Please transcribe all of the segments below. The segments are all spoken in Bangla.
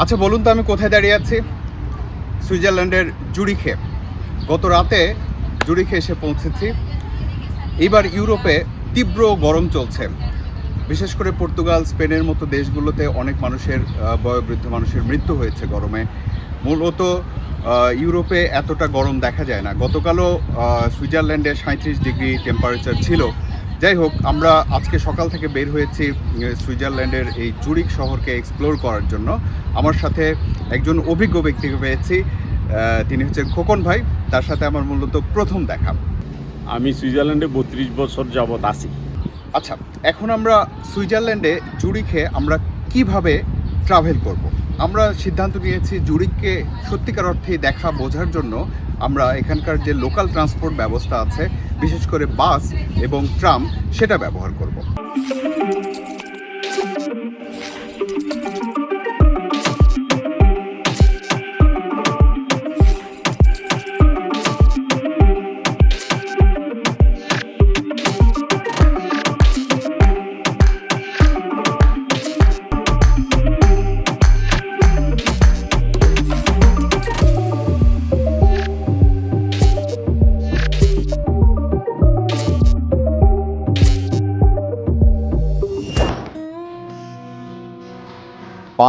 আচ্ছা বলুন তো আমি কোথায় দাঁড়িয়ে আছি? সুইজারল্যান্ডের জুরিখে। গত রাতে জুরিখে এসে পৌঁছেছি। এবার ইউরোপে তীব্র গরম চলছে। বিশেষ করে পর্তুগাল, স্পেনের মতো দেশগুলোতে অনেক মানুষের বয়োবৃদ্ধ মানুষের মৃত্যু হয়েছে গরমে। মূলত ইউরোপে এতটা গরম দেখা যায় না। গতকালও সুইজারল্যান্ডে সাঁত্রিশ ডিগ্রি টেম্পারেচার ছিল। যাই হোক আমরা আজকে সকাল থেকে বের হয়েছি সুইজারল্যান্ডের এই জুরিক শহরকে এক্সপ্লোর করার জন্য। আমার সাথে একজন অভিজ্ঞ ব্যক্তিকে পেয়েছি তিনি হচ্ছেন খোকন ভাই। তার সাথে আমার মূলত প্রথম দেখা। আমি সুইজারল্যান্ডে বত্রিশ বছর যাবৎ আছি। আচ্ছা এখন আমরা সুইজারল্যান্ডে জুরিখে আমরা কীভাবে ট্রাভেল করব। আমরা সিদ্ধান্ত নিয়েছি জুরিককে সত্যিকার অর্থে দেখা বোঝার জন্য আমরা এখানকার যে লোকাল ট্রান্সপোর্ট ব্যবস্থা আছে, বিশেষ করে বাস এবং ট্রাম সেটা ব্যবহার করব।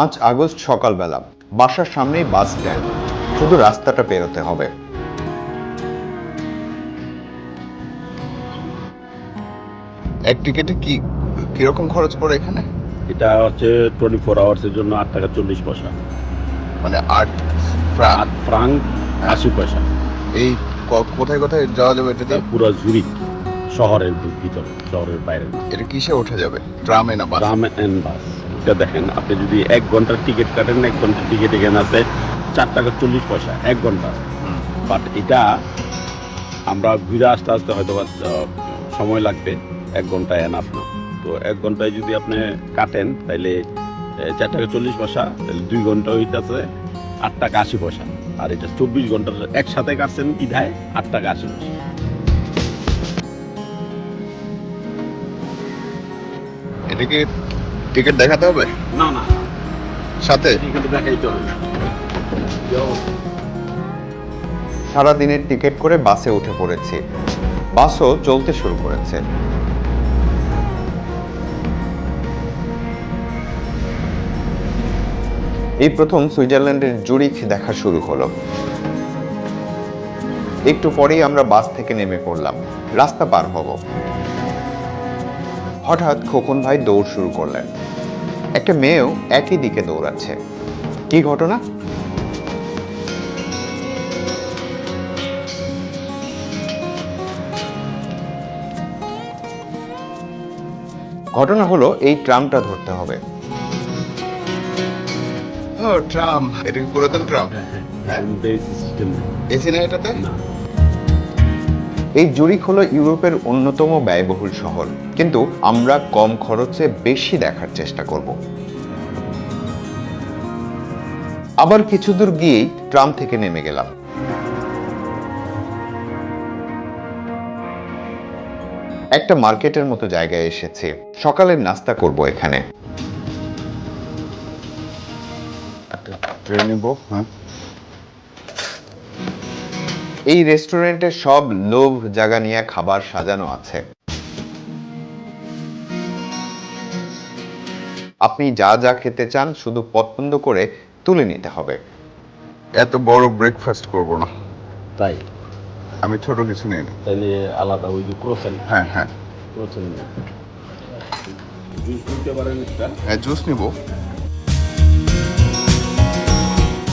পাঁচ আগস্ট সকালবেলা বাসার সামনেই বাস স্ট্যান্ড। শুধু রাস্তাটা পেরোতে হবে। এক টিকেটে কি কীরকম খরচ পড়ে এখানে? এটা হচ্ছে টোয়েন্টি ফোর আওয়ার্সের জন্য আট টাকা চল্লিশ পয়সা। মানে আট আট ফ্রাঙ্ক আশি পয়সা। এই কোথায় কোথায় যাওয়া যাবে এটাতে পুরো জুরিক শহরের ভিতরে শহরের বাইরে। এটা কিসে ওঠা যাবে? ট্রামে না বাস? ট্রাম অ্যান্ড বাস। এটা দেখেন। আপনি যদি এক ঘণ্টার টিকিট কাটেন এক ঘণ্টার টিকিট এখানে আছে চার টাকা চল্লিশ পয়সা এক ঘণ্টা। বাট এটা আমরা ঘুরে আসতে আসতে হয়তো সময় লাগবে। এক ঘন্টায় এনাফ না। তো এক ঘন্টায় যদি আপনি কাটেন তাহলে চার টাকা চল্লিশ পয়সা তাহলে দুই ঘণ্টা হইতেছে আট টাকা আশি পয়সা। আর এটা চব্বিশ ঘণ্টার একসাথে কাটছেন বিধায় আট টাকা আশি পয়সা। এটা কি টিকিট দেখাতে হবে? না না। সাথে? এখানে দেখাইতে হবে। সারা দিনের টিকিট করে বাসে উঠে পড়েছি। বাসও চলতে শুরু করেছে। এই প্রথম সুইজারল্যান্ডের জুরিখ দেখা শুরু হলো। একটু পরেই আমরা বাস থেকে নেমে পড়লাম। রাস্তা পার হব। হঠাৎ খোকন ভাই দৌড় শুরু করলেন। একটা মেয়েও একই দিকে দৌড়াচ্ছে। কি ঘটনা? ঘটনা হলো এই ট্রামটা ধরতে হবে। ও ট্রাম। এটা কি পুরাতন ট্রাম? এসি না এটাতে? এই জুরিক হলো ইউরোপের অন্যতম ব্যয়বহুল শহর। কিন্তু আমরা কম খরচে বেশি দেখার চেষ্টা করব। আবার কিছু দূর গিয়েই ট্রাম থেকে নেমে গেলাম। একটা মার্কেটের মতো জায়গায় এসেছে। সকালের নাস্তা করব এখানে। হ্যাঁ? এই রেস্টুরেন্টে সব লোভ জাগা নিয়ে খাবার সাজানো আছে। আপনি যা যা খেতে চান শুধু পছন্দ করে তুলে নিতে হবে। এত বড় ব্রেকফাস্ট করব না। তাই? আমি ছোট কিছু নেই তাহলে আলাদা ওই যে ক্রোসেন হ্যাঁ হ্যাঁ। ক্রোসেন জুস নিতে পারেন হ্যাঁ জুস নিব।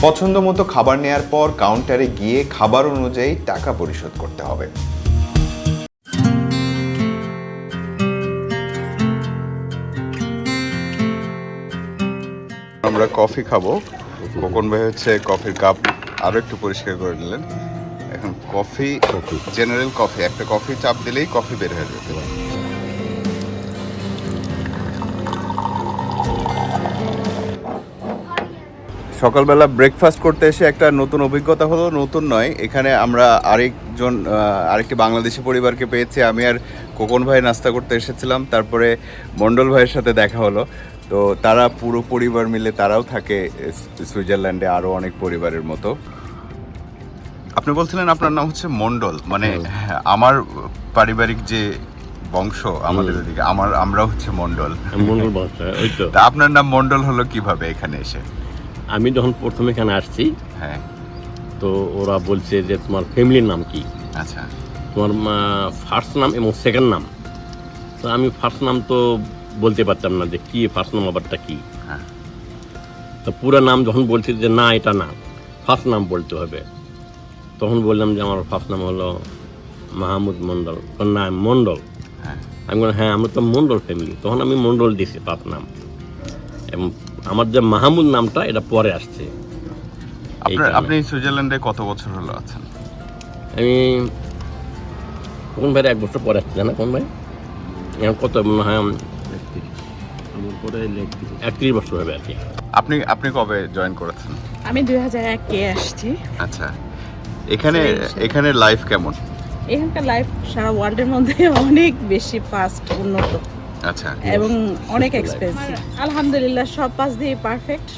পছন্দ মতো খাবার নেয়ার পর কাউন্টারে গিয়ে খাবার অনুযায়ী টাকা পরিশোধ করতে হবে। আমরা কফি খাব। কোকন ভাই হচ্ছে কফির কাপ আরও একটু পরিষ্কার করে নিলেন। এখন কফি কফি। জেনারেল কফি একটা কফি চাপ দিলেই কফি বের হয়ে যেতে পারে সকালবেলা ব্রেকফাস্ট করতে এসে একটা নতুন অভিজ্ঞতা হলো নতুন নয় এখানে আমরা আরেকজন আরেকটি বাংলাদেশি পরিবারকে পেয়েছি। আমি আর কোকন ভাই নাস্তা করতে এসেছিলাম তারপরে মণ্ডল ভাইয়ের সাথে দেখা হলো। তো তারা পুরো পরিবার মিলে তারাও থাকে সুইজারল্যান্ডে আরও অনেক পরিবারের মতো। আপনি বলছিলেন আপনার নাম হচ্ছে মন্ডল মানে হ্যাঁ, আমার পারিবারিক যে বংশ আমাদের ওদিকে আমার আমরা হচ্ছে মন্ডল। মঙ্গল বাসা ওই তো। তা আপনার নাম মন্ডল হলো কীভাবে এখানে এসে? আমি যখন প্রথম এখানে আসছি হ্যাঁ। তো ওরা বলছে যে তোমার ফ্যামিলির নাম কি? আচ্ছা। তোমার ফার্স্ট নাম এবং সেকেন্ড নাম। তো আমি ফার্স্ট নাম তো বলতে পারতাম না যে কি ফার্স্ট নাম আবারটা কি। হ্যাঁ। তো পুরো নাম যখন বলছি যে না এটা না ফার্স্ট নাম বলতে হবে। তখন বললাম যে আমার ফার্স্ট নাম হলো মাহমুদ মণ্ডল তো না মণ্ডল। হ্যাঁ। আমি বললাম হ্যাঁ আমরা তো মণ্ডল ফ্যামিলি তখন আমি মণ্ডল দিয়েছি ফার্স্ট নাম এবং আমার যে মাহমুদ নামটা এটা পরে আসছে। আপনি সুইজারল্যান্ডে কত বছর হলো আছেন? আমি কোন ভাই এক বছর পরে আসছে না কোন ভাই? এখন কত মনে হয় একত্রিশ বছর হবে আর কি। আপনি আপনি কবে জয়েন করেছেন? আমি দুই হাজার একে আসছি। আচ্ছা। এখানে এখানে লাইফ কেমন? এখানকার লাইফ সারা ওয়ার্ল্ডের মধ্যে অনেক বেশি ফাস্ট উন্নত। আচ্ছা। এবং অনেক এক্সপেন্সিভ আলহামদুলিল্লাহ সব পাশ দিয়ে পারফেক্ট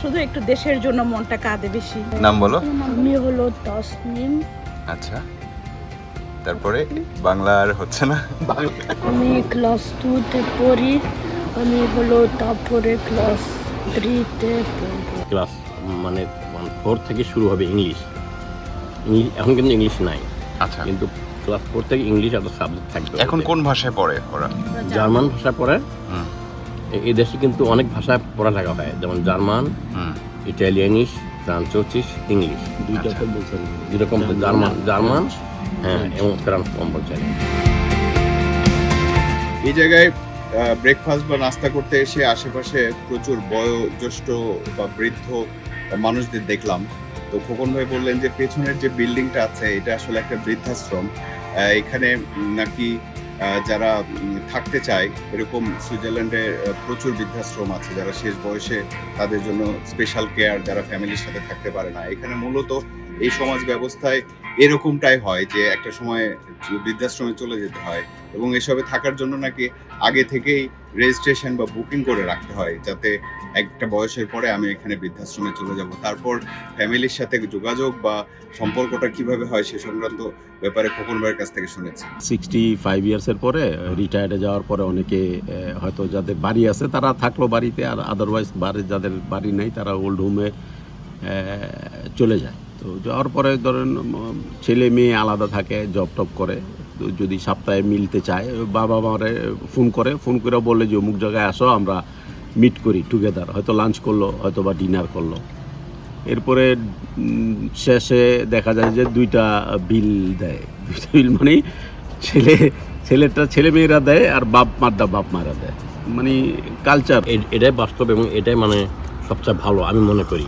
শুধু একটু দেশের জন্য মনটা কাঁদে বেশি। নাম বলো। আমি হলো তসনিম। আচ্ছা। তারপরে বাংলা আর হচ্ছে না? বাংলা আমি ক্লাস টুতে পড়ি। আমি হলো তারপরে ক্লাস থ্রিতে ক্লাস মানে ফোর থেকে শুরু হবে ইংলিশ ইংলিশ এখন কিন্তু ইংলিশ নাই। আচ্ছা। কিন্তু ক্লাস ফোর থেকে ইংলিশ একটা সাবজেক্ট থাকবে এখন কোন ভাষায় পড়ে ওরা? জার্মান ভাষা পড়ে। হুম। এই দেশে কিন্তু অনেক ভাষায় পড়ালেখা হয়। যেমন জার্মান হুম। ফ্রান্স ফ্রান্সোচিস ইংলিশ। দুইটা। বলছেন যেরকম জার্মান জার্মান। হ্যাঁ এবং ফ্রান্স কম্পালসারি এই জায়গায় ব্রেকফাস্ট বা নাস্তা করতে এসে আশেপাশে প্রচুর বয়োজ্যেষ্ঠ বা বৃদ্ধ মানুষদের দেখলাম। তো খোকন ভাই বললেন যে, পেছনের যে বিল্ডিংটা আছে, এটা আসলে একটা বৃদ্ধাশ্রম। এখানে নাকি যারা থাকতে চায়, এরকম সুইজারল্যান্ডে প্রচুর বৃদ্ধাশ্রম আছে, যারা শেষ বয়সে তাদের জন্য স্পেশাল কেয়ার যারা ফ্যামিলির সাথে থাকতে পারে না। এখানে মূলত এই সমাজ ব্যবস্থায় এরকমটাই হয় যে একটা সময় বৃদ্ধাশ্রমে চলে যেতে হয় এবং এসবে থাকার জন্য নাকি আগে থেকেই রেজিস্ট্রেশন বা বুকিং করে রাখতে হয় যাতে একটা বয়সের পরে আমি এখানে বৃদ্ধাশ্রমে চলে যাব। তারপর ফ্যামিলির সাথে যোগাযোগ বা সম্পর্কটা কীভাবে হয় সে সংক্রান্ত ব্যাপারে খোকন ভাইয়ের কাছ থেকে শুনেছি। সিক্সটি ফাইভ ইয়ার্সের পরে রিটায়ার্ডে যাওয়ার পরে অনেকে হয়তো যাদের বাড়ি আছে তারা থাকল বাড়িতে আর আদারওয়াইজ বাড়ি যাদের বাড়ি নেই তারা ওল্ড হোমে চলে যায়। তো যাওয়ার পরে ধরেন ছেলে মেয়ে আলাদা থাকে জব টব করে। তো যদি সপ্তাহে মিলতে চায়, বাবা মারে ফোন করে ফোন করে বলে যে, অমুক জায়গায় আসো, আমরা মিট করি টুগেদার হয়তো লাঞ্চ করল হয়তো বা ডিনার করল। এরপরে শেষে দেখা যায় যে, দুইটা বিল দেয়। দুইটা বিল মানে ছেলে, ছেলেটা, ছেলে মেয়েরা দেয় আর বাপ মারটা বাপ মারা দেয়। মানে কালচার এটাই বাস্তব এবং এটাই মানে সবচেয়ে ভালো, আমি মনে করি।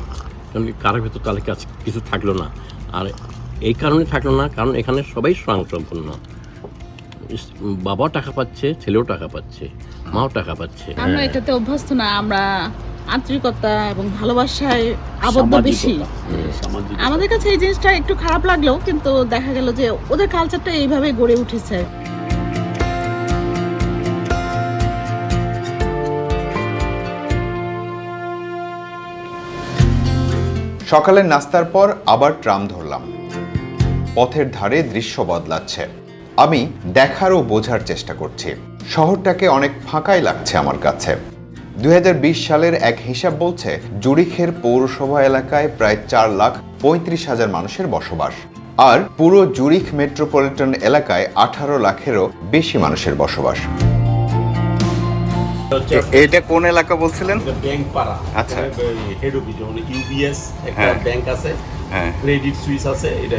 কারোর ভেতর তাদের কাছে কিছু থাকল না? আর এই কারণে থাকল না কারণ এখানে সবাই স্বয়ংসম্পূর্ণ। বাবাও টাকা পাচ্ছে ছেলেও টাকা পাচ্ছে মাও টাকা পাচ্ছে। আমরা হ্যাঁ। এটাতে অভ্যস্ত না আমরা আন্তরিকতা এবং ভালোবাসায় আবদ্ধ বেশি। আমাদের কাছে এই জিনিসটা একটু খারাপ লাগলেও কিন্তু দেখা গেল যে ওদের কালচারটা এইভাবে গড়ে উঠেছে। সকালের নাস্তার পর আবার ট্রাম ধরলাম। পথের ধারে দৃশ্য বদলাচ্ছে। আমি দেখার ও বোঝার চেষ্টা করছি। শহরটাকে অনেক ফাঁকাই লাগছে আমার কাছে। দু হাজার বিশ সালের এক হিসাব বলছে, জুরিখের পৌরসভা এলাকায় প্রায় চার লাখ পঁয়ত্রিশ হাজার মানুষের বসবাস। আর পুরো জুরিখ মেট্রোপলিটন এলাকায় আঠারো লাখেরও বেশি মানুষের বসবাস। এটা কোন এলাকা বলছিলেন? ব্যাংক পাড়া আচ্ছা। হেড অফিস যেমন ইউবিএস একটা হ্যাঁ। ব্যাংক আছে হ্যাঁ। ক্রেডিট সুইস আছে এটা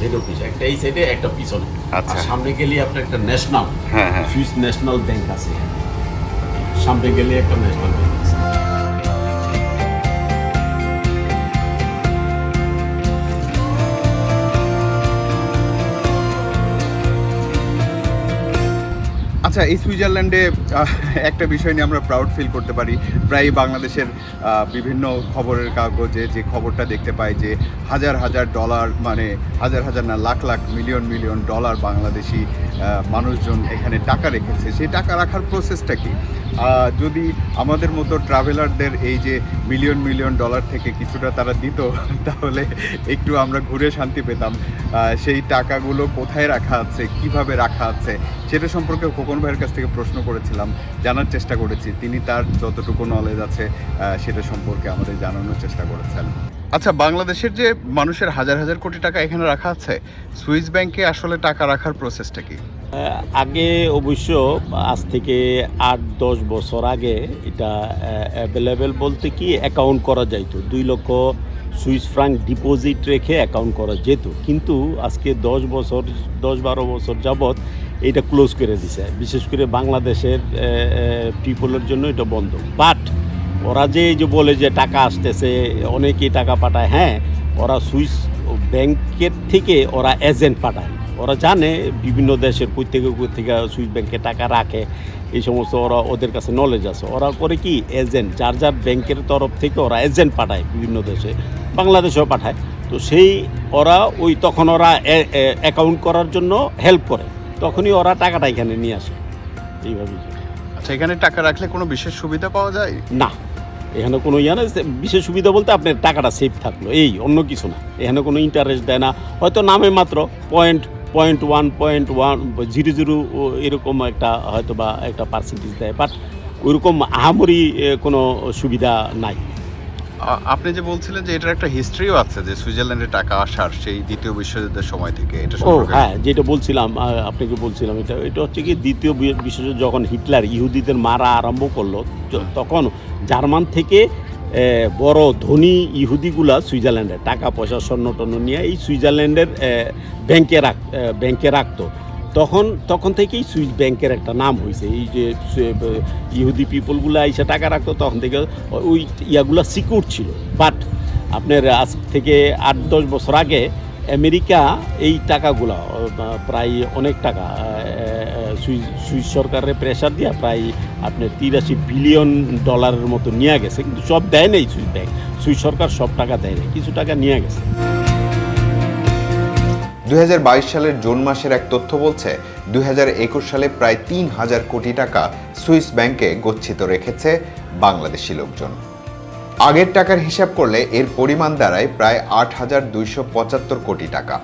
হেড অফিস একটা এই সাইডে একটা পিছনে। আচ্ছা। সামনে গেলে আপনার একটা ন্যাশনাল হ্যাঁ হ্যাঁ। সুইস ন্যাশনাল ব্যাংক আছে। সামনে গেলে একটা ন্যাশনাল ব্যাংক আচ্ছা এই সুইজারল্যান্ডে একটা বিষয় নিয়ে আমরা প্রাউড ফিল করতে পারি। প্রায় বাংলাদেশের বিভিন্ন খবরের কাগজে যে খবরটা দেখতে পাই যে হাজার হাজার ডলার মানে হাজার হাজার না, lakh lakh million million dollar Bangladeshi মানুষজন এখানে টাকা রেখেছে। সেই টাকা রাখার প্রসেসটা কি? যদি আমাদের মতো ট্রাভেলারদের এই যে মিলিয়ন মিলিয়ন ডলার থেকে কিছুটা তারা দিত, তাহলে একটু আমরা ঘুরে শান্তি পেতাম। সেই টাকাগুলো কোথায় রাখা আছে, কীভাবে রাখা আছে, সেটা সম্পর্কে খোকন ভাইয়ের কাছ থেকে প্রশ্ন করেছিলাম, জানার চেষ্টা করেছি। তিনি তার যতটুকু নলেজ আছে সেটা সম্পর্কে আমাদের জানানোর চেষ্টা করেছেন। আচ্ছা বাংলাদেশের যে মানুষের হাজার হাজার কোটি টাকা এখানে রাখা আছে, সুইস ব্যাংকে আসলে টাকা রাখার প্রসেসটা কি? আগে অবশ্য আজ থেকে আট, দশ বছর আগে এটা অ্যাভেলেবেল বলতে কি অ্যাকাউন্ট করা যাইতো। দুই লক্ষ সুইস ফ্রাঙ্ক ডিপোজিট রেখে অ্যাকাউন্ট করা যেত। কিন্তু আজকে দশ বছর, দশ বারো বছর যাবৎ এটা ক্লোজ করে দিছে। বিশেষ করে বাংলাদেশের পিপলের জন্য এটা বন্ধ। বাট ওরা যে যে বলে যে টাকা আসতেছে, অনেকেই টাকা পাঠায়। হ্যাঁ ওরা সুইস ব্যাংকের থেকে ওরা এজেন্ট পাঠায়। ওরা জানে বিভিন্ন দেশের থেকে থেকে সুইস ব্যাংকে টাকা রাখে এই সমস্ত ওরা ওদের কাছে নলেজ আছে। ওরা করে কি? এজেন্ট যার যার ব্যাংকের তরফ থেকে ওরা এজেন্ট পাঠায় বিভিন্ন দেশে বাংলাদেশেও পাঠায়। তো সেই ওরা ওই তখন ওরা অ্যাকাউন্ট করার জন্য হেল্প করে। তখনই ওরা টাকাটা এখানে নিয়ে আসে। এইভাবেই। আচ্ছা এখানে টাকা রাখলে কোনো বিশেষ সুবিধা পাওয়া যায়? না। এখানে কোনো ইয়ে না বিশেষ সুবিধা বলতে আপনার টাকাটা সেফ থাকল। এই, অন্য কিছু না। এখানে কোনো ইন্টারেস্ট দেয় না। হয়তো নামে মাত্র point point one point one zero zero এরকম একটা হয়তো বা একটা পার্সেন্টেজ দেয়। বাট ওইরকম আহামরি কোনো সুবিধা নাই। আপনি যে বলছিলেন যে এটার একটা হিস্ট্রিও আছে যে সুইজারল্যান্ডে টাকা আসার সেই দ্বিতীয় বিশ্বযুদ্ধের সময় থেকে এটা ও হ্যাঁ যেটা বলছিলাম আপনাকে বলছিলাম এটা এটা হচ্ছে কি দ্বিতীয় বিশ্বযুদ্ধ যখন হিটলার ইহুদিদের মারা আরম্ভ করল তখন জার্মান থেকে বড় ধনী ইহুদিগুলা সুইজারল্যান্ডে টাকা পয়সা স্বর্ণ টর্ণ নিয়ে এই সুইজারল্যান্ডের ব্যাংকে রাখ ব্যাংকে রাখতো। তখন তখন থেকেই সুইস ব্যাংকের একটা নাম হয়েছে এই যে ইহুদি পিপলগুলো এসে টাকা রাখতো, তখন থেকে ওই ইয়াগুলো সিকিউর ছিল। বাট আপনার আজ থেকে আট, দশ বছর আগে আমেরিকা এই টাকাগুলো প্রায় অনেক টাকা সুইস সুইস সরকারের প্রেশার দিয়ে প্রায় আপনার তিরাশি বিলিয়ন ডলারের মতো নিয়ে গেছে। কিন্তু সব দেয় নাই সুইস ব্যাংক। সুইস সরকার সব টাকা দেয় নাই, কিছু টাকা নিয়ে গেছে। দুই হাজার বাইশ সালের জুন মাসের এক তথ্য বলছে, দুই হাজার একুশ সালে প্রায় তিন হাজার কোটি টাকা সুইস ব্যাংকে গচ্ছিত রেখেছে বাংলাদেশি লোকজন। আগের টাকার হিসাব করলে এর পরিমাণ দাঁড়ায় প্রায় আট হাজার দুইশো পঁচাত্তর কোটি টাকা।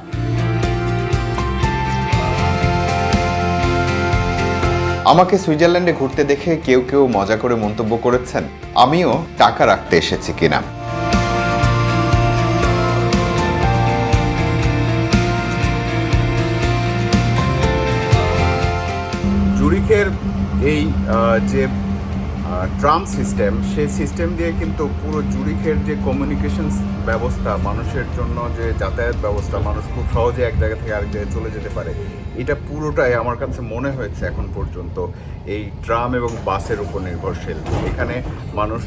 আমাকে সুইজারল্যান্ডে ঘুরতে দেখে কেউ কেউ মজা করে মন্তব্য করেছেন, আমিও টাকা রাখতে এসেছি কিনা। জুরিখের এই যে ট্রাম সিস্টেম, সেই সিস্টেম দিয়ে কিন্তু পুরো জুরিখের যে কমিউনিকেশন ব্যবস্থা, মানুষের জন্য যে যাতায়াত ব্যবস্থা, মানুষ খুব সহজে এক জায়গা থেকে আরেক জায়গায় চলে যেতে পারে। এটা পুরোটাই আমার কাছে মনে হয়েছে এখন পর্যন্ত এই ট্রাম এবং বাসের উপর নির্ভরশীল। এখানে মানুষ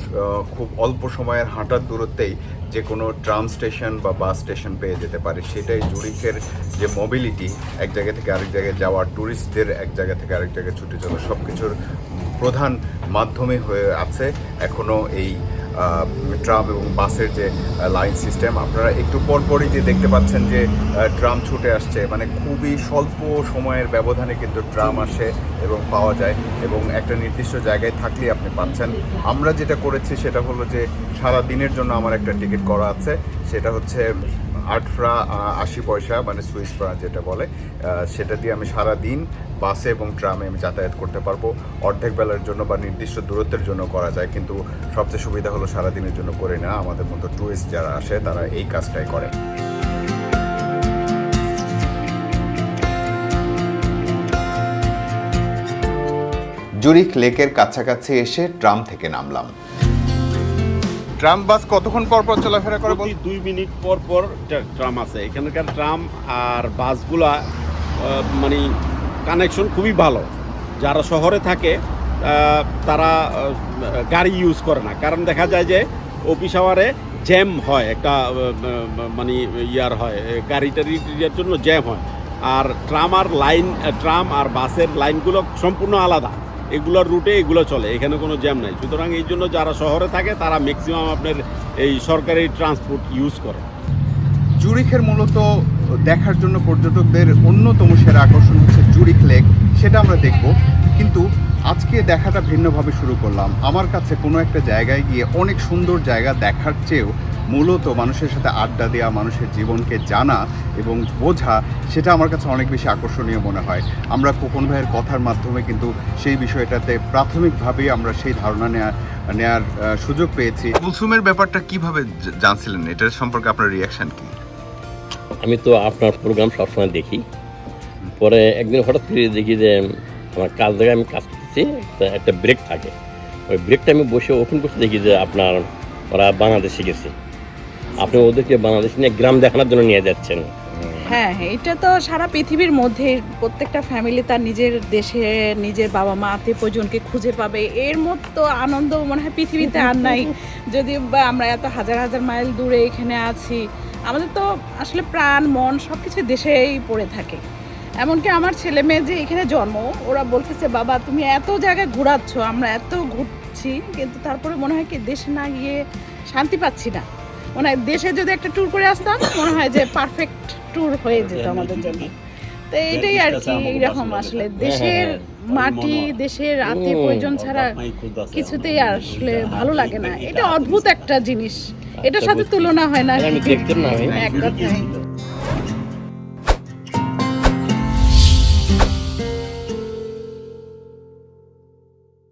খুব অল্প সময়ের হাঁটার দূরত্বেই যে কোনো ট্রাম স্টেশন বা বাস স্টেশন পেয়ে যেতে পারে। সেটাই জুরিখের যে মোবিলিটি এক জায়গা থেকে আরেক জায়গায় যাওয়া ট্যুরিস্টদের এক জায়গা থেকে আরেক জায়গায় ছুটে চলা সব কিছুর প্রধান মাধ্যমে হয়ে আছে এখনও এই ট্রাম এবং বাসের যে লাইন সিস্টেম। আপনারা একটু পরপরই যে দেখতে পাচ্ছেন যে ট্রাম ছুটে আসছে মানে খুবই স্বল্প সময়ের ব্যবধানে কিন্তু ট্রাম আসে এবং পাওয়া যায় এবং একটা নির্দিষ্ট জায়গায় থাকলেই আপনি পাচ্ছেন। আমরা যেটা করেছি সেটা হলো যে, সারা দিনের জন্য আমার একটা টিকিট করা আছে। সেটা হচ্ছে আট ফ্রা আশি পয়সা মানে সুইস ফ্রা যেটা বলে সেটা দিয়ে আমি সারা দিন বাসে এবং ট্রামে আমি যাতায়াত করতে পারব। অর্ধেক বেলার জন্য বা নির্দিষ্ট দূরত্বের জন্য করা যায়, কিন্তু সবচেয়ে সুবিধা হলো সারা দিনের জন্য করে না আমাদের মতো ট্যুরিস্ট যারা আসে, তারা এই কাজটাই করে। জুরিখ লেকের কাছাকাছি এসে ট্রাম থেকে নামলাম। ট্রাম বাস কতক্ষণ পর পর চলাফেরা করে প্রতি দুই মিনিট পর পর ট্রাম আছে। এখানকার ট্রাম আর বাসগুলা মানে কানেকশন খুবই ভালো। যারা শহরে থাকে তারা গাড়ি ইউজ করে না। কারণ দেখা যায় যে অফিস আওয়ারে জ্যাম হয়, একটা মানে ইয়ার হয় গাড়ি টাড়ি জন্য জ্যাম হয়। আর ট্রাম আর লাইন ট্রাম আর বাসের লাইনগুলো সম্পূর্ণ আলাদা। এগুলোর রুটে এগুলো চলে, এখানে কোনো জ্যাম নাই। সুতরাং এই জন্য যারা শহরে থাকে, তারা ম্যাক্সিমাম আপনার এই সরকারি ট্রান্সপোর্ট ইউজ করে। জুরিখের মূলত দেখার জন্য পর্যটকদের অন্যতম সেরা আকর্ষণ হচ্ছে জুরিখ লেক, সেটা আমরা দেখব। কিন্তু আজকে দেখাটা ভিন্নভাবে শুরু করলাম। আমার কাছে কোনো একটা জায়গায় গিয়ে অনেক সুন্দর জায়গা দেখার চেয়েও মূলত মানুষের সাথে আড্ডা দেওয়া মানুষের জীবনকে জানা এবং বোঝা সেটা আমার কাছে অনেক বেশি আকর্ষণীয় মনে হয়। আমরা কোকন ভাইয়ের কথার মাধ্যমে কিন্তু সেই বিষয়টাতে প্রাথমিকভাবেই আমরা সেই ধারণা নেওয়ার নেওয়ার সুযোগ পেয়েছি। কুলসুমের ব্যাপারটা কীভাবে জানছিলেন? এটার সম্পর্কে আপনার রিয়াকশন কি? আমি তো আপনার প্রোগ্রাম সবসময় দেখি। পরে একদিন হঠাৎ করে দেখি যে আমার কাজ জায়গায় আমি কাজ করতেছি তা একটা ব্রেক থাকে। ওই ব্রেকটা আমি বসে ওপেন করতে দেখি যে আপনার ওরা বাংলাদেশে গেছে। আপনি ওদেরকে বাংলাদেশ নিয়ে গ্রাম দেখানোর জন্য নিয়ে যাচ্ছেন। হ্যাঁ এটা তো সারা পৃথিবীর মধ্যে প্রত্যেকটা ফ্যামিলি তার নিজের দেশে, নিজের বাবা মা, আত্মীয় পরিজনকে খুঁজে পাবে। এর মতো আনন্দ মনে হয় পৃথিবীতে আর নাই। যদি আমরা এত হাজার হাজার মাইল দূরে এখানে আছি, আমাদের তো আসলে প্রাণ, মন সব কিছু দেশেই পড়ে থাকে। এমনকি আমার ছেলে মেয়ে যে এখানে জন্ম, ওরা বলতেছে, বাবা, তুমি এত জায়গায় ঘোরাচ্ছ, আমরা এত ঘুরছি, কিন্তু তারপরে মনে হয় কি দেশে না গিয়ে শান্তি পাচ্ছি না। মনে হয় দেশে যদি একটা ট্যুর করে আসতাম মনে হয় যে পারফেক্ট ট্যুর হয়ে যেত আমাদের জন্য। তো এইটাই আর কি এইরকম আসলে দেশের মাটি দেশের আত্মীয় প্রয়োজন ছাড়া কিছুতেই আসলে ভালো লাগে না। এটা অদ্ভুত একটা জিনিস। এটার সাথে তুলনা হয় না। আমি দেখতাম না এক কথায়।